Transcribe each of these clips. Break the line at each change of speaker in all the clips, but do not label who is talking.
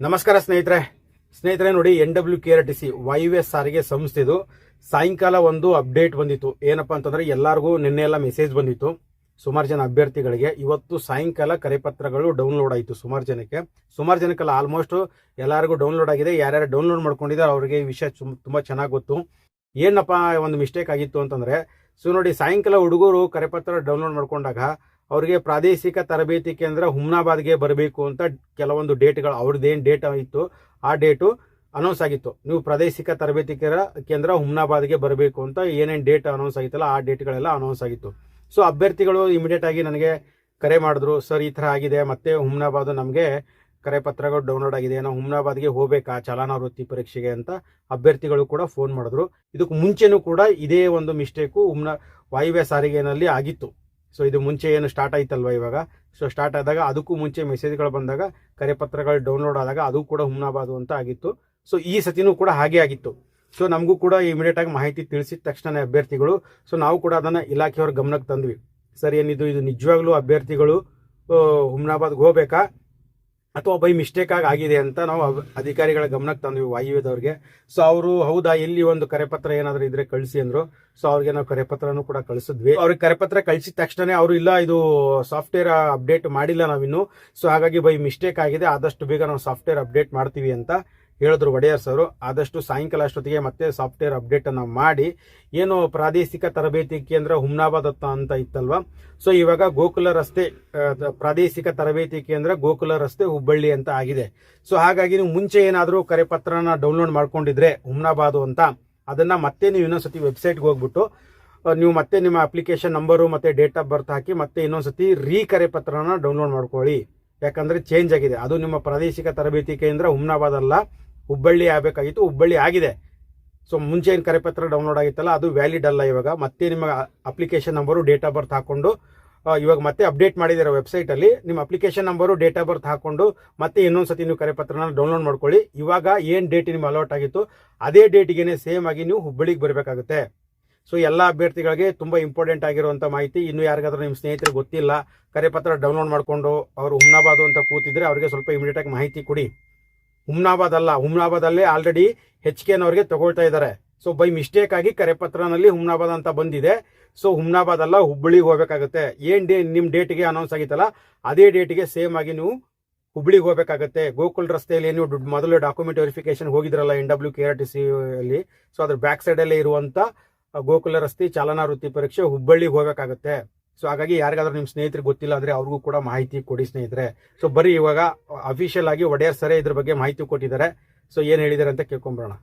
ನಮಸ್ಕಾರ ಸ್ನೇಹಿತರೆ. ಸ್ನೇಹಿತರೆ ನೋಡಿ N W K R T C ವಾಯುವ್ಯ ಸಾರಿಗೆ ಸಂಸ್ಥೆದು ಸಾಯಂಕಾಲ ಒಂದು ಅಪ್ಡೇಟ್ ಬಂದಿತ್ತು. ಏನಪ್ಪಾ ಅಂತಂದ್ರೆ, ಎಲ್ಲರಿಗೂ ನಿನ್ನೆ ಎಲ್ಲ ಮೆಸೇಜ್ ಬಂದಿತ್ತು. ಸುಮಾರು ಜನ ಅಭ್ಯರ್ಥಿಗಳಿಗೆ ಇವತ್ತು ಸಾಯಂಕಾಲ ಕರೆಪತ್ರಗಳು ಡೌನ್ಲೋಡ್ ಆಯಿತು ಸುಮಾರು ಜನಕ್ಕೆ. ಸುಮಾರು ಜನಕ್ಕೆಲ್ಲ ಆಲ್ಮೋಸ್ಟ್ ಎಲ್ಲರಿಗೂ ಡೌನ್ಲೋಡ್ ಆಗಿದೆ. ಯಾರ್ಯಾರು ಡೌನ್ಲೋಡ್ ಮಾಡ್ಕೊಂಡಿದ್ದಾರೆ ಅವರಿಗೆ ಈ ವಿಷಯ ತುಂಬ ತುಂಬಾ ಚೆನ್ನಾಗಿ ಗೊತ್ತು. ಏನಪ್ಪ, ಒಂದು ಮಿಸ್ಟೇಕ್ ಆಗಿತ್ತು ಅಂತಂದ್ರೆ, ಸೊ ನೋಡಿ, ಸಾಯಂಕಾಲ ಹುಡುಗರು ಕರೆಪತ್ರ ಡೌನ್ಲೋಡ್ ಮಾಡ್ಕೊಂಡಾಗ ಅವರಿಗೆ ಪ್ರಾದೇಶಿಕ ತರಬೇತಿ ಕೇಂದ್ರ ಹುಮ್ನಾಬಾದ್ಗೆ ಬರಬೇಕು ಅಂತ ಕೆಲವೊಂದು ಡೇಟ್ಗಳು, ಅವ್ರದ್ದೇನು ಡೇಟ್ ಇತ್ತು, ಆ ಡೇಟು ಅನೌನ್ಸ್ ಆಗಿತ್ತು. ನೀವು ಪ್ರಾದೇಶಿಕ ತರಬೇತಿ ಕೇಂದ್ರ- ಹುಮ್ನಾಬಾದ್ಗೆ ಬರಬೇಕು ಅಂತ ಏನೇನು ಡೇಟ್ ಅನೌನ್ಸ್ ಆಗಿತ್ತಲ್ಲ, ಆ ಡೇಟ್ಗಳೆಲ್ಲ ಅನೌನ್ಸ್ ಆಗಿತ್ತು. ಸೊ ಅಭ್ಯರ್ಥಿಗಳು ಇಮಿಡಿಯೇಟ್ ಆಗಿ ನನಗೆ ಕರೆ ಮಾಡಿದ್ರು, ಸರ್, ಈ ಥರ ಆಗಿದೆ, ಮತ್ತೆ ಹುಮ್ನಾಬಾದ್ ನಮಗೆ ಕರೆಪತ್ರಗಳು ಡೌನ್ಲೋಡ್ ಆಗಿದೆ, ನಾವು ಹುಮ್ನಾಬಾದ್ಗೆ ಹೋಗಬೇಕಾ, ಚಲನಾ ವೃತ್ತಿ ಪರೀಕ್ಷೆಗೆ? ಅಂತ ಅಭ್ಯರ್ಥಿಗಳು ಕೂಡ ಫೋನ್ ಮಾಡಿದ್ರು. ಇದಕ್ಕೆ ಮುಂಚೆನೂ ಕೂಡ ಇದೇ ಒಂದು ಮಿಸ್ಟೇಕು ಹುಮ್ನಾ, ವಾಯುವ್ಯ ಸಾರಿಗೆನಲ್ಲಿ ಆಗಿತ್ತು. ಸೊ ಇದು ಮುಂಚೆ ಏನು ಸ್ಟಾರ್ಟ್ ಆಯ್ತಲ್ವಾ ಇವಾಗ? ಸೊ ಸ್ಟಾರ್ಟ್ ಆದಾಗ ಅದಕ್ಕೂ ಮುಂಚೆ ಮೆಸೇಜ್ಗಳು ಬಂದಾಗ ಕರೆಪತ್ರಗಳು ಡೌನ್ಲೋಡ್ ಆದಾಗ ಅದು ಕೂಡ ಹುಮ್ನಾಬಾದು ಅಂತ ಆಗಿತ್ತು. ಸೊ ಈ ಸತಿನೂ ಕೂಡ ಹಾಗೆ ಆಗಿತ್ತು. ಸೊ ನಮಗೂ ಕೂಡ ಇಮಿಡಿಯೇಟ್ ಆಗಿ ಮಾಹಿತಿ ತಿಳಿಸಿದ ತಕ್ಷಣ ಅಭ್ಯರ್ಥಿಗಳು ಸೊ ನಾವು ಕೂಡ ಅದನ್ನು ಇಲಾಖೆಯವ್ರ ಗಮನಕ್ಕೆ ತಂದ್ವಿ. ಸರ್, ಏನಿದು? ಇದು ನಿಜವಾಗ್ಲೂ ಅಭ್ಯರ್ಥಿಗಳು ಹುಮ್ನಾಬಾದ್ಗೆ ಹೋಗ್ಬೇಕಾ? ಅಥವಾ ಬೈ ಮಿಸ್ಟೇಕ್ ಆಗಿ ಆಗಿದೆ ಅಂತ ನಾವು ಅಧಿಕಾರಿಗಳ ಗಮನಕ್ಕೆ ತಂದ್ವಿ ವಾಯುವ್ಯದವ್ರಿಗೆ. ಸೊ ಅವರು, ಹೌದಾ, ಎಲ್ಲಿ ಒಂದು ಕರೆಪತ್ರ ಏನಾದರೂ ಇದ್ರೆ ಕಳಿಸಿ ಅಂದ್ರು. ಸೊ ಅವ್ರಿಗೆ ನಾವು ಕರೆಪತ್ರನೂ ಕೂಡ ಕಳಿಸಿದ್ವಿ. ಅವ್ರಿಗೆ ಕರೆಪತ್ರ ಕಳಿಸಿದ ತಕ್ಷಣ ಅವರು, ಇಲ್ಲ, ಇದು ಸಾಫ್ಟ್ವೇರ್ ಅಪ್ಡೇಟ್ ಮಾಡಿಲ್ಲ ನಾವಿನ್ನು. ಸೊ ಹಾಗಾಗಿ ಬೈ ಮಿಸ್ಟೇಕ್ ಆಗಿದೆ. ಆದಷ್ಟು ಬೇಗ ನಾವು ಸಾಫ್ಟ್ವೇರ್ ಅಪ್ಡೇಟ್ ಮಾಡ್ತೀವಿ ಅಂತ ಹೇಳಿದ್ರು ಒಡೆಯರ್ ಸರು, ಆದಷ್ಟು ಸಾಯಂಕಾಲ ಅಷ್ಟೊತ್ತಿಗೆ ಮತ್ತೆ ಸಾಫ್ಟ್ವೇರ್ ಅಪ್ಡೇಟ್ ಅನ್ನ ಮಾಡಿ, ಏನು ಪ್ರಾದೇಶಿಕ ತರಬೇತಿ ಕೇಂದ್ರ ಹುಮ್ನಾಬಾದ್ ಅಂತ ಇತ್ತಲ್ವಾ? ಸೊ ಇವಾಗ ಗೋಕುಲ ರಸ್ತೆ ಪ್ರಾದೇಶಿಕ ತರಬೇತಿ ಕೇಂದ್ರ ಗೋಕುಲ ರಸ್ತೆ ಹುಬ್ಬಳ್ಳಿ ಅಂತ ಆಗಿದೆ. ಸೊ ಹಾಗಾಗಿ ನೀವು ಮುಂಚೆ ಏನಾದರೂ ಕರೆಪತ್ರನ ಡೌನ್ಲೋಡ್ ಮಾಡ್ಕೊಂಡಿದ್ರೆ ಹುಮ್ನಾಬಾದು ಅಂತ, ಅದನ್ನ ಮತ್ತೆ ನೀವು ಇನ್ನೊಂದ್ಸತಿ ವೆಬ್ಸೈಟ್ಗೆ ಹೋಗ್ಬಿಟ್ಟು ನೀವು ಮತ್ತೆ ನಿಮ್ಮ ಅಪ್ಲಿಕೇಶನ್ ನಂಬರು ಮತ್ತೆ ಡೇಟ್ ಆಫ್ ಬರ್ತ್ ಹಾಕಿ ಮತ್ತೆ ಇನ್ನೊಂದ್ಸತಿ ರೀ ಕರೆಪತ್ರನ ಡೌನ್ಲೋಡ್ ಮಾಡ್ಕೊಳ್ಳಿ. ಯಾಕಂದ್ರೆ ಚೇಂಜ್ ಆಗಿದೆ. ಅದು ನಿಮ್ಮ ಪ್ರಾದೇಶಿಕ ತರಬೇತಿ ಕೇಂದ್ರ ಹುಮ್ನಾಬಾದ್ ಅಲ್ಲ ಹುಬ್ಬಳ್ಳಿ ಆಗಬೇಕಾಗಿತ್ತು, ಹುಬ್ಬಳ್ಳಿ ಆಗಿದೆ. ಸೊ ಮುಂಚೆ ಏನು ಕರೆಪತ್ರ ಡೌನ್ಲೋಡ್ ಆಗಿತ್ತಲ್ಲ, ಅದು ವ್ಯಾಲಿಡ್ ಅಲ್ಲ ಇವಾಗ. ಮತ್ತೆ ನಿಮ್ಮ application number date of birth ಹಾಕೊಂಡು ಇವಾಗ ಮತ್ತೆ ಅಪ್ಡೇಟ್ ಮಾಡಿದ್ದೀರಾ ವೆಬ್ಸೈಟಲ್ಲಿ ನಿಮ್ಮ application number date of birth ಹಾಕೊಂಡು, ಮತ್ತೆ ಇನ್ನೊಂದ್ಸತಿ ನೀವು ಕರೆಪತ್ರನ ಡೌನ್ಲೋಡ್ ಮಾಡ್ಕೊಳ್ಳಿ. ಇವಾಗ ಏನು ಡೇಟ್ ನಿಮ್ಮ ಅಲೌಟ್ ಆಗಿತ್ತು, ಅದೇ ಡೇಟಿಗೆ ಸೇಮ್ ಆಗಿ ನೀವು ಹುಬ್ಬಳ್ಳಿಗೆ ಬರಬೇಕಾಗುತ್ತೆ. ಸೊ ಎಲ್ಲ ಅಭ್ಯರ್ಥಿಗಳಿಗೆ ತುಂಬ ಇಂಪಾರ್ಟೆಂಟ್ ಆಗಿರುವಂಥ ಮಾಹಿತಿ. ಇನ್ನು ಯಾರಿಗಾದ್ರೂ ನಿಮ್ಮ ಸ್ನೇಹಿತರಿಗೆ ಗೊತ್ತಿಲ್ಲ ಕರೆಪತ್ರ ಡೌನ್ಲೋಡ್ ಮಾಡಿಕೊಂಡು ಅವರು ಹುಮ್ನಾಬಾದು ಅಂತ ಕೂತಿದ್ರೆ ಅವರಿಗೆ ಸ್ವಲ್ಪ ಇಮಿಡಿಯೇಟಾಗಿ ಮಾಹಿತಿ ಕೊಡಿ. ಹುಮ್ನಾಬಾದ್ ಅಲ್ಲ ಹುಮ್ನಾಬಾದ್ ಅಲ್ಲೇ ಆಲ್ರೆಡಿ ಹೆಚ್ ಕೆನವ್ರಿಗೆ ತಗೊಳ್ತಾ ಇದ್ದಾರೆ. ಸೊ ಬೈ ಮಿಸ್ಟೇಕ್ ಆಗಿ ಕರೆಪತ್ರನಲ್ಲಿ ಹುಮ್ನಾಬಾದ್ ಅಂತ ಬಂದಿದೆ. ಸೊ ಹುಮ್ನಾಬಾದ್ ಅಲ್ಲ ಹುಬ್ಬಳ್ಳಿಗೆ ಹೋಗ್ಬೇಕಾಗುತ್ತೆ. ಏನ್ ಡೇ, ನಿಮ್ ಡೇಟ್ಗೆ ಅನೌನ್ಸ್ ಆಗಿತ್ತಲ್ಲ, ಅದೇ ಡೇಟ್ಗೆ ಸೇಮ್ ಆಗಿ ನೀವು ಹುಬ್ಳಿಗೆ ಹೋಗ್ಬೇಕಾಗತ್ತೆ. ಗೋಕುಲ್ ರಸ್ತೆಯಲ್ಲಿ ನೀವು ಮೊದಲು ಡಾಕ್ಯುಮೆಂಟ್ ವೆರಿಫಿಕೇಶನ್ ಹೋಗಿದ್ರಲ್ಲ N W K R T C ಅಲ್ಲಿ. ಸೊ ಅದ್ರ ಬ್ಯಾಕ್ ಸೈಡ್ ಅಲ್ಲೇ ಇರುವಂತ ಗೋಕುಲ ರಸ್ತೆ ಚಾಲನಾ ವೃತ್ತಿ ಪರೀಕ್ಷೆ ಹುಬ್ಬಳ್ಳಿಗೆ ಹೋಗ್ಬೇಕಾಗತ್ತೆ. ಸೊ ಹಾಗಾಗಿ ಯಾರಿಗಾದ್ರೂ ನಿಮ್ಮ ಸ್ನೇಹಿತರಿಗೆ ಗೊತ್ತಿಲ್ಲ ಅಂದ್ರೆ ಅವ್ರಿಗೂ ಕೂಡ ಮಾಹಿತಿ ಕೊಡಿ ಸ್ನೇಹಿತರೆ. ಸೊ ಬರೀ ಇವಾಗ ಅಫಿಷಿಯಲ್ ಆಗಿ ಒಡೆಯರ್ ಸರೇ ಇದ್ರ ಬಗ್ಗೆ ಮಾಹಿತಿ ಕೊಟ್ಟಿದ್ದಾರೆ. ಸೊ ಏನ್ ಹೇಳಿದಾರೆ ಅಂತ ಕೇಳ್ಕೊಂಬರೋಣ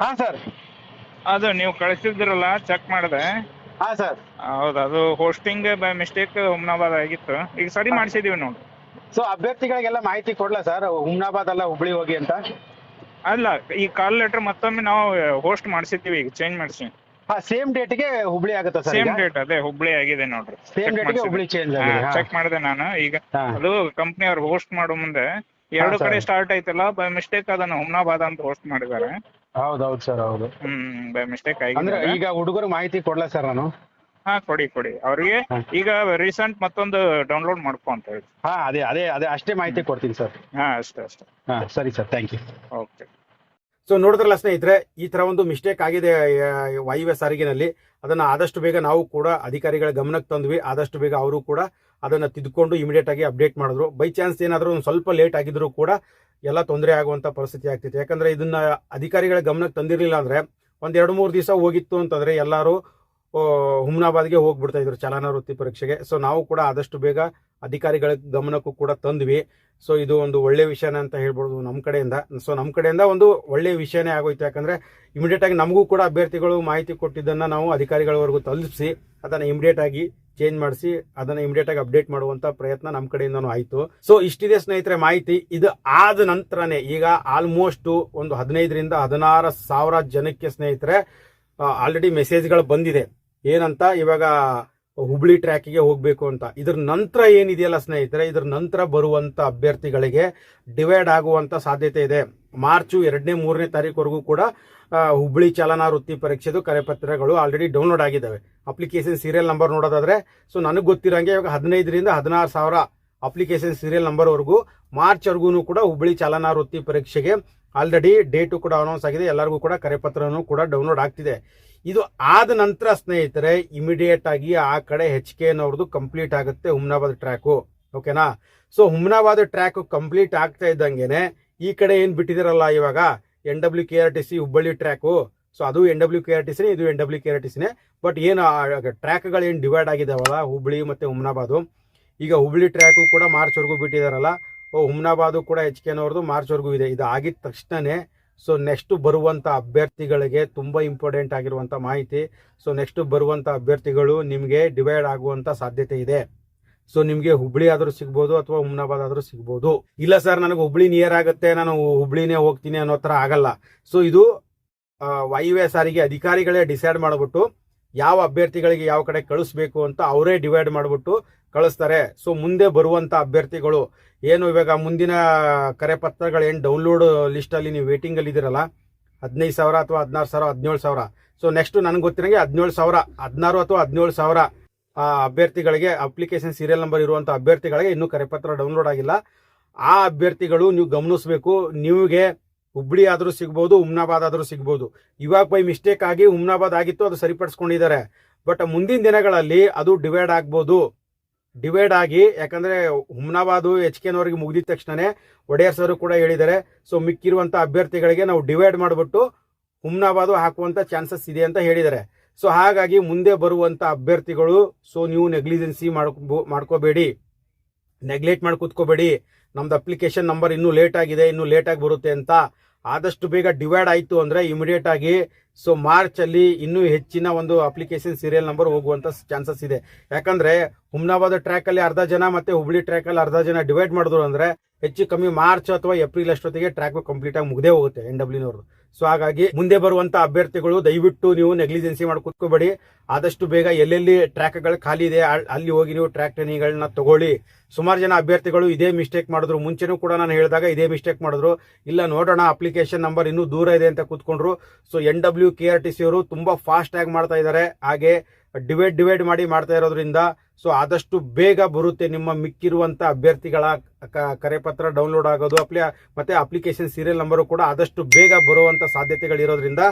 ಹಾ ಸರ್
ಅದು ನೀವು ಕಳಿಸಿದ್ರಲ್ಲ ಚೆಕ್ ಮಾಡಿದೆ.
ಹಾ ಸರ್
ಹೌದು ಅದು ಹೋಸ್ಟಿಂಗ್ ಬೈ ಮಿಸ್ಟೇಕ್ ಹುಮ್ನಾಬಾದ್ ಆಗಿತ್ತು. ಈಗ ಸರಿ ಮಾಡಿಸಿದೀವಿ ನೋಡಿ.
ಸೊ ಅಭ್ಯರ್ಥಿಗಳಿಗೆಲ್ಲ ಮಾಹಿತಿ ಕೊಡ್ಲಾ ಸರ್ ಹುಮ್ನಾಬಾದ್ ಅಲ್ಲ ಹುಬ್ಳಿ ಹೋಗಿ ಅಂತ?
ಅಲ್ಲ ಈ ಕಾಲ್ ಲೆಟರ್ ಮತ್ತೊಮ್ಮೆ ನಾವು ಹೋಸ್ಟ್ ಮಾಡಿಸಿದ್ದೀವಿ ಈಗ ಚೇಂಜ್ ಮಾಡಿಸಿ.
ಹಾ ಸೇಮ್ ಡೇಟ್ಗೆ ಹುಬ್ಳಿ ಆಗುತ್ತಾ
ಸೇಮ್ ಡೇಟ್ ಅದೇ ಹುಬ್ಳಿ ಆಗಿದೆ ನೋಡ್ರಿ.
ಸೇಮ್ ಡೇಟ್ ಹುಬ್ಳಿ ಚೇಂಜ್ ಆಗಿದೆ
ಚೆಕ್ ಮಾಡಿದೆ ನಾನು. ಈಗ ಅದು ಕಂಪನಿ ಅವ್ರು ಹೋಸ್ಟ್ ಮಾಡೋ ಮುಂದೆ ಎರಡು ಕಡೆ ಸ್ಟಾರ್ಟ್ ಆಯ್ತಲ್ಲ ಬೈ ಮಿಸ್ಟೇಕ್ ಅದನ್ನ ಹುಮ್ನಾಬಾದ್ ಅಂತ ಹೋಸ್ಟ್ ಮಾಡಿದ್ದಾರೆ.
ಹೌದೌದು ಸರ್ ಹೌದು.
ಹ್ಮ್ ಬೈ ಮಿಸ್ಟೇಕ್
ಅಂದ್ರೆ
ಆಗಿದೆ
ಈಗ ಹುಡುಗರು ಮಾಹಿತಿ ಕೊಡ್ಲಾ ಸರ್ ನಾನು?
ಹಾ ಕೊಡಿ ಕೊಡಿ. ಅವ್ರಿಗೆ ಈಗ ರೀಸೆಂಟ್ ಮತ್ತೊಂದು ಡೌನ್ಲೋಡ್ ಮಾಡ್ಕೊ ಅಂತ ಹೇಳಿ.
ಹಾ ಅದೇ ಅದೇ ಅದೇ ಅಷ್ಟೇ ಮಾಹಿತಿ ಕೊಡ್ತೀನಿ ಸರ್
ಹಾ ಅಷ್ಟೇ ಅಷ್ಟೇ.
ಹಾ ಸರಿ sir thank you
okay
so ನೋಡಿದ್ರಲ್ಲ ಸ್ನೇಹಿತರೆ, ಈ ತರ ಒಂದು ಮಿಸ್ಟೇಕ್ ಆಗಿದೆ ವಾಯುವ್ಯ ಸಾರಿಗೆನಲ್ಲಿ. ಅದನ್ನ ಆದಷ್ಟು ಬೇಗ ನಾವು ಕೂಡ ಅಧಿಕಾರಿಗಳ ಗಮನಕ್ಕೆ ತಂದ್ವಿ. ಆದಷ್ಟು ಬೇಗ ಅವರು ಕೂಡ ಅದನ್ನ ತಿದ್ಕೊಂಡು ಇಮಿಡಿಯೇಟ್ ಆಗಿ ಅಪ್ಡೇಟ್ ಮಾಡಿದ್ರು. ಬೈ ಚಾನ್ಸ್ ಏನಾದರೂ ಒಂದು ಸ್ವಲ್ಪ ಲೇಟ್ ಆಗಿದ್ರು ಕೂಡ ಎಲ್ಲ ತೊಂದರೆ ಆಗುವಂತ ಪರಿಸ್ಥಿತಿ ಆಗ್ತಿತ್ತು. ಯಾಕಂದ್ರೆ ಇದನ್ನ ಅಧಿಕಾರಿಗಳ ಗಮನಕ್ಕೆ ತಂದಿರಲಿಲ್ಲ ಅಂದ್ರೆ ಒಂದ್ ಎರಡು ಮೂರು ದಿವಸ ಹೋಗಿತ್ತು ಅಂತಂದ್ರೆ ಎಲ್ಲರೂ ಹುಮ್ನಾಬಾದ್ಗೆ ಹೋಗ್ಬಿಡ್ತಾ ಇದ್ರು ಚಲನ ವೃತ್ತಿ ಪರೀಕ್ಷೆಗೆ. ಸೊ ನಾವು ಕೂಡ ಆದಷ್ಟು ಬೇಗ ಅಧಿಕಾರಿಗಳ ಗಮನಕ್ಕೂ ಕೂಡ ತಂದ್ವಿ. ಸೊ ಇದು ಒಂದು ಒಳ್ಳೆ ವಿಷಯನೇ ಅಂತ ಹೇಳ್ಬೋದು ನಮ್ಮ ಕಡೆಯಿಂದ. ಸೊ ನಮ್ಮ ಕಡೆಯಿಂದ ಒಂದು ಒಳ್ಳೆ ವಿಷಯನೇ ಆಗೋಯ್ತು. ಯಾಕಂದ್ರೆ ಇಮಿಡಿಯೇಟ್ ಆಗಿ ನಮಗೂ ಕೂಡ ಅಭ್ಯರ್ಥಿಗಳು ಮಾಹಿತಿ ಕೊಟ್ಟಿದ್ದನ್ನ ನಾವು ಅಧಿಕಾರಿಗಳವರೆಗೂ ತಲುಪಿಸಿ, ಅದನ್ನ ಇಮಿಡಿಯೇಟ್ ಆಗಿ ಚೇಂಜ್ ಮಾಡಿಸಿ, ಅದನ್ನ ಇಮಿಡಿಯೇಟ್ ಆಗಿ ಅಪ್ಡೇಟ್ ಮಾಡುವಂಥ ಪ್ರಯತ್ನ ನಮ್ಮ ಕಡೆಯಿಂದನೂ ಆಯಿತು. ಸೊ ಇಷ್ಟಿದೆ ಸ್ನೇಹಿತರೆ ಮಾಹಿತಿ. ಇದು ಆದ ನಂತರನೇ ಈಗ ಆಲ್ಮೋಸ್ಟ್ ಒಂದು ಹದಿನೈದರಿಂದ ಹದಿನಾರು ಸಾವಿರ ಜನಕ್ಕೆ ಸ್ನೇಹಿತರೆ ಆಲ್ರೆಡಿ ಮೆಸೇಜ್ಗಳು ಬಂದಿದೆ. ಏನಂತ? ಇವಾಗ ಹುಬ್ಳಿ ಟ್ರ್ಯಾಕಿಗೆ ಹೋಗಬೇಕು ಅಂತ. ಇದ್ರ ನಂತರ ಏನಿದೆಯಲ್ಲ ಸ್ನೇಹಿತರೆ, ಇದ್ರ ನಂತರ ಬರುವಂತ ಅಭ್ಯರ್ಥಿಗಳಿಗೆ ಡಿವೈಡ್ ಆಗುವಂತ ಸಾಧ್ಯತೆ ಇದೆ. ಮಾರ್ಚು ಎರಡನೇ, ಮೂರನೇ ತಾರೀಕುವರೆಗೂ ಕೂಡ ಹುಬ್ಳಿ ಚಾಲನಾ ವೃತ್ತಿ ಪರೀಕ್ಷೆದು ಕರೆಪತ್ರಗಳು ಆಲ್ರೆಡಿ ಡೌನ್ಲೋಡ್ ಆಗಿದ್ದಾವೆ ಅಪ್ಲಿಕೇಶನ್ ಸೀರಿಯಲ್ ನಂಬರ್ ನೋಡೋದಾದ್ರೆ ಸೊ ನನಗೆ ಗೊತ್ತಿರೋಂಗೆ ಇವಾಗ ಹದಿನೈದರಿಂದ ಹದಿನಾರು ಸಾವಿರ ಅಪ್ಲಿಕೇಶನ್ ಸೀರಿಯಲ್ ನಂಬರ್ ವರೆಗೂ ಮಾರ್ಚ್ ವರೆಗೂ ಕೂಡ ಹುಬ್ಬಳ್ಳಿ ಚಾಲನಾ ವೃತ್ತಿ ಪರೀಕ್ಷೆಗೆ ಆಲ್ರೆಡಿ ಡೇಟು ಕೂಡ ಅನೌನ್ಸ್ ಆಗಿದೆ. ಎಲ್ಲರಿಗೂ ಕೂಡ ಕರೆಪತ್ರನೂ ಕೂಡ ಡೌನ್ಲೋಡ್ ಆಗ್ತಿದೆ. ಇದು ಆದ ನಂತರ, ಸ್ನೇಹಿತರೆ ಇಮಿಡಿಯೇಟ್ ಆಗಿ ಆ ಕಡೆ ಹೆಚ್ ಕೆ ಅನ್ನೋರ್ದು ಕಂಪ್ಲೀಟ್ ಆಗುತ್ತೆ ಹುಮ್ನಾಬಾದ್ ಟ್ರ್ಯಾಕು ಓಕೆನಾ ಸೊ ಹುಮ್ನಾಬಾದ್ ಟ್ರ್ಯಾಕ್ ಕಂಪ್ಲೀಟ್ ಆಗ್ತಾ ಇದ್ದಂಗೆನೆ ಈ ಕಡೆ ಏನ್ ಬಿಟ್ಟಿದಿರಲ್ಲ ಇವಾಗ? N W K R T C Hubballi track so ಅದು N W K R T ಸಿನೇ ಇದು N W K R T ಸಿನೇ but ಏನು ಟ್ರ್ಯಾಕ್ಗಳು ಏನು ಡಿವೈಡ್ ಆಗಿದಾವಲ್ಲ, ಹುಬ್ಬಳ್ಳಿ ಮತ್ತೆ ಹುಮ್ನಾಬಾದು? ಈಗ ಹುಬ್ಳಿ ಟ್ರ್ಯಾಕು ಕೂಡ ಮಾರ್ಚ್ವರೆಗೂ ಬಿಟ್ಟಿದಾರಲ್ಲ. ಓ ಹುಮ್ನಾಬಾದು ಕೂಡ ಹೆಚ್ ಕೆ ಅನ್ನೋರ್ದು ಮಾರ್ಚ್ವರೆಗೂ ಇದೆ. ಇದು ಆಗಿದ ತಕ್ಷಣನೇ ಸೊ ನೆಕ್ಸ್ಟ್ ಬರುವಂಥ ಅಭ್ಯರ್ಥಿಗಳಿಗೆ ತುಂಬ ಇಂಪಾರ್ಟೆಂಟ್ ಆಗಿರುವಂಥ ಮಾಹಿತಿ. ಸೊ ನೆಕ್ಸ್ಟ್ ಬರುವಂಥ ಅಭ್ಯರ್ಥಿಗಳು ನಿಮಗೆ ಡಿವೈಡ್ ಆಗುವಂಥ ಸಾಧ್ಯತೆ ಇದೆ. ಸೊ ನಿಮಗೆ ಹುಬ್ಳಿ ಆದರೂ ಸಿಗ್ಬೋದು ಅಥವಾ ಹುಮ್ನಾಬಾದ್ ಆದರೂ ಸಿಗ್ಬೋದು. ಇಲ್ಲ ಸರ್ ನನಗೆ ಹುಬ್ಳಿ ನಿಯರ್ ಆಗುತ್ತೆ, ನಾನು ಹುಬ್ಳಿನೇ ಹೋಗ್ತೀನಿ ಅನ್ನೋ ಥರ ಆಗಲ್ಲ. ಸೊ ಇದು ವಾಯುವ್ಯ ಸಾರಿಗೆ ಅಧಿಕಾರಿಗಳೇ ಡಿಸೈಡ್ ಮಾಡ್ಬಿಟ್ಟು ಯಾವ ಅಭ್ಯರ್ಥಿಗಳಿಗೆ ಯಾವ ಕಡೆ ಕಳಿಸ್ಬೇಕು ಅಂತ ಅವರೇ ಡಿವೈಡ್ ಮಾಡಿಬಿಟ್ಟು ಕಳಿಸ್ತಾರೆ. ಸೊ ಮುಂದೆ ಬರುವಂತ ಅಭ್ಯರ್ಥಿಗಳು ಏನು ಇವಾಗ ಮುಂದಿನ ಕರೆಪತ್ರಗಳು ಏನು ಡೌನ್ಲೋಡ್ ಲಿಸ್ಟಲ್ಲಿ ನೀವು ವೇಟಿಂಗ್ ಅಲ್ಲಿ ಇದ್ದೀರಲ್ಲ? ಹದಿನೈದು ಸಾವಿರ ಅಥವಾ ಹದಿನಾರು ಸಾವಿರ, ಹದಿನೇಳು ಸಾವಿರ. ಸೊ ನೆಕ್ಸ್ಟ್ ನನಗೆ ಗೊತ್ತಿರಂಗೆ ಹದಿನೇಳು ಸಾವಿರ, ಹದಿನಾರು ಅಥವಾ ಹದಿನೇಳು ಸಾವಿರ ಅಭ್ಯರ್ಥಿಗಳಿಗೆ ಅಪ್ಲಿಕೇಶನ್ ಸೀರಿಯಲ್ ನಂಬರ್ ಇರುವಂತ ಅಭ್ಯರ್ಥಿಗಳಿಗೆ ಇನ್ನೂ ಕರೆಪತ್ರ ಡೌನ್ಲೋಡ್ ಆಗಿಲ್ಲ. ಆ ಅಭ್ಯರ್ಥಿಗಳು ನೀವು ಗಮನಿಸಬೇಕು ನಿಮಗೆ ಹುಬ್ಳಿ ಆದರೂ ಸಿಗ್ಬೋದು ಹುಮ್ನಾಬಾದ್ ಆದರೂ ಸಿಗ್ಬೋದು. ಇವಾಗ ಬೈ ಮಿಸ್ಟೇಕ್ ಆಗಿ ಹುಮ್ನಾಬಾದ್ ಆಗಿತ್ತು, ಅದು ಸರಿಪಡಿಸ್ಕೊಂಡಿದ್ದಾರೆ. ಬಟ್ ಮುಂದಿನ ದಿನಗಳಲ್ಲಿ ಅದು ಡಿವೈಡ್ ಆಗ್ಬೋದು. ಡಿವೈಡ್ ಆಗಿ, ಯಾಕಂದ್ರೆ ಹುಮ್ನಾಬಾದು ಎಚ್ ಕೆನವರೆಗೆ ಮುಗಿದ ತಕ್ಷಣನೇ ಒಡೆಯರ್ ಸರ್ ಕೂಡ ಹೇಳಿದ್ದಾರೆ. ಸೊ ಮಿಕ್ಕಿರುವಂತ ಅಭ್ಯರ್ಥಿಗಳಿಗೆ ನಾವು ಡಿವೈಡ್ ಮಾಡಿಬಿಟ್ಟು ಹುಮ್ನಾಬಾದು ಹಾಕುವಂತ ಚಾನ್ಸಸ್ ಇದೆ ಅಂತ ಹೇಳಿದ್ದಾರೆ. ಸೊ ಹಾಗಾಗಿ ಮುಂದೆ ಬರುವಂತ ಅಭ್ಯರ್ಥಿಗಳು ಸೊ ನೀವು ನೆಗ್ಲಿಜೆನ್ಸಿ ಮಾಡ್ಕೊ, ಮಾಡ್ಕೋಬೇಡಿ. ನೆಗ್ಲೆಕ್ಟ್ ಮಾಡಿ ಕೂತ್ಕೋಬೇಡಿ ನಮ್ದು ಅಪ್ಲಿಕೇಶನ್ ನಂಬರ್ ಇನ್ನೂ ಲೇಟ್ ಆಗಿದೆ, ಇನ್ನೂ ಲೇಟ್ ಆಗಿ ಬರುತ್ತೆ ಅಂತ. ಆದಷ್ಟು ಬೇಗ ಡಿವೈಡ್ ಆಯಿತು ಅಂದರೆ ಇಮಿಡಿಯೇಟ್ ಆಗಿ ಸೊ ಮಾರ್ಚ್ ಅಲ್ಲಿ ಇನ್ನೂ ಹೆಚ್ಚಿನ ಒಂದು ಅಪ್ಲಿಕೇಶನ್ ಸೀರಿಯಲ್ ನಂಬರ್ ಹೋಗುವಂತ ಚಾನ್ಸಸ್ ಇದೆ. ಯಾಕಂದ್ರೆ ಹುಮ್ನಾಬಾದ್ ಟ್ರ್ಯಾಕ್ ಅಲ್ಲಿ ಅರ್ಧ ಜನ ಮತ್ತೆ ಹುಬ್ಳಿ ಟ್ರ್ಯಾಕ್ ಅಲ್ಲಿ ಅರ್ಧ ಜನ ಡಿವೈಡ್ ಮಾಡಿದ್ರು ಅಂದ್ರೆ ಹೆಚ್ಚು ಕಮ್ಮಿ ಮಾರ್ಚ್ ಅಥವಾ ಏಪ್ರಿಲ್ ಅಷ್ಟೊತ್ತಿಗೆ ಟ್ರ್ಯಾಕ್ ಕಂಪ್ಲೀಟ್ ಆಗಿ ಮುಗದೇ ಹೋಗುತ್ತೆ ಎನ್ ಡಬ್ಲ್ಯೂನವ್ರದ್ದು ಸೊ ಹಾಗಾಗಿ ಮುಂದೆ ಬರುವಂತ ಅಭ್ಯರ್ಥಿಗಳು ದಯವಿಟ್ಟು ನೀವು ನೆಗ್ಲಿಜೆನ್ಸಿ ಮಾಡಿ ಕೂತ್ಕೋಬೇಡಿ. ಆದಷ್ಟು ಬೇಗ ಎಲ್ಲೆಲ್ಲಿ ಟ್ರ್ಯಾಕ್ಗಳು ಖಾಲಿ ಇದೆ ಅಲ್- ಅಲ್ಲಿ ಹೋಗಿ ನೀವು ಟ್ರ್ಯಾಕ್ ಟ್ರೈನಿಂಗ್ಗಳನ್ನ ತಗೊಳ್ಳಿ. ಸುಮಾರು ಜನ ಅಭ್ಯರ್ಥಿಗಳು ಇದೇ ಮಿಸ್ಟೇಕ್ ಮಾಡಿದ್ರು. ಮುಂಚೆನೂ ಕೂಡ ನಾನು ಹೇಳಿದಾಗ ಇದೇ ಮಿಸ್ಟೇಕ್ ಮಾಡಿದ್ರು. ಇಲ್ಲ, ನೋಡೋಣ ಅಪ್ಲಿಕೇಶನ್ ನಂಬರ್ ಇನ್ನೂ ದೂರ ಇದೆ ಅಂತ ಕೂತ್ಕೊಂಡ್ರು. So N W K R T C ಅವರು ತುಂಬಾ ಫಾಸ್ಟ್ ಆಗಿ ಮಾಡ್ತಾ ಇದ್ದಾರೆ. ಹಾಗೆ ಡಿವೈಡ್ ಡಿವೈಡ್ ಮಾಡಿ ಮಾಡ್ತಾ ಇರೋದ್ರಿಂದ ಸೊ ಆದಷ್ಟು ಬೇಗ ಬರುತ್ತೆ ನಿಮ್ಮ ಮಿಕ್ಕಿರುವಂತ ಅಭ್ಯರ್ಥಿಗಳ ಕರೆಪತ್ರ ಡೌನ್ಲೋಡ್ ಆಗೋದು, ಅಪ್ಲಿ ಮತ್ತೆ ಅಪ್ಲಿಕೇಶನ್ ಸೀರಿಯಲ್ ನಂಬರು ಕೂಡ ಆದಷ್ಟು ಬೇಗ ಬರುವಂತ ಸಾಧ್ಯತೆಗಳಿರೋದ್ರಿಂದ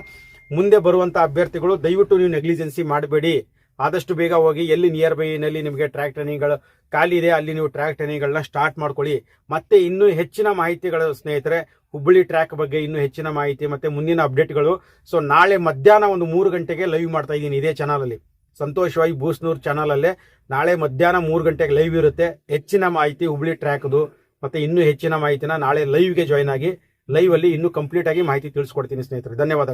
ಮುಂದೆ ಬರುವಂತ ಅಭ್ಯರ್ಥಿಗಳು ದಯವಿಟ್ಟು ನೀವು ನೆಗ್ಲಿಜೆನ್ಸಿ ಮಾಡಬೇಡಿ. ಆದಷ್ಟು ಬೇಗ ಹೋಗಿ ಎಲ್ಲಿ ನಿಯರ್ ಬೈನಲ್ಲಿ ನಿಮಗೆ ಟ್ರ್ಯಾಕ್ ಟ್ರೈನಿಂಗ್ಗಳು ಖಾಲಿ ಇದೆ, ಅಲ್ಲಿ ನೀವು ಟ್ರ್ಯಾಕ್ ಟ್ರೈನಿಂಗ್ಗಳನ್ನ ಸ್ಟಾರ್ಟ್ ಮಾಡ್ಕೊಳ್ಳಿ. ಮತ್ತೆ ಇನ್ನೂ ಹೆಚ್ಚಿನ ಮಾಹಿತಿಗಳು ಸ್ನೇಹಿತರೆ, ಹುಬ್ಬಳ್ಳಿ ಟ್ರ್ಯಾಕ್ ಬಗ್ಗೆ ಇನ್ನೂ ಹೆಚ್ಚಿನ ಮಾಹಿತಿ ಮತ್ತೆ ಮುಂದಿನ ಅಪ್ಡೇಟ್ಗಳು ಸೊ ನಾಳೆ ಮಧ್ಯಾಹ್ನ ಒಂದು ಮೂರು ಗಂಟೆಗೆ ಲೈವ್ ಮಾಡ್ತಾ ಇದ್ದೀನಿ ಇದೇ ಚಾನಲ್ ಸಂತೋಷವಾಗಿ ಬೂಸ್ನೂರ್ ಚಾನಲಲ್ಲೇ ನಾಳೆ ಮಧ್ಯಾಹ್ನ ಮೂರು ಗಂಟೆಗೆ ಲೈವ್ ಇರುತ್ತೆ. ಹೆಚ್ಚಿನ ಮಾಹಿತಿ ಹುಬ್ಳಿ ಟ್ರ್ಯಾಕ್ದು ಮತ್ತು ಇನ್ನೂ ಹೆಚ್ಚಿನ ಮಾಹಿತಿನ ನಾಳೆ ಲೈವ್ಗೆ ಜಾಯ್ನ್ ಆಗಿ ಲೈವ್ ಅಲ್ಲಿ ಇನ್ನೂ ಕಂಪ್ಲೀಟಾಗಿ ಮಾಹಿತಿ ತಿಳಿಸ್ಕೊಡ್ತೀನಿ ಸ್ನೇಹಿತರೆ. ಧನ್ಯವಾದಗಳು.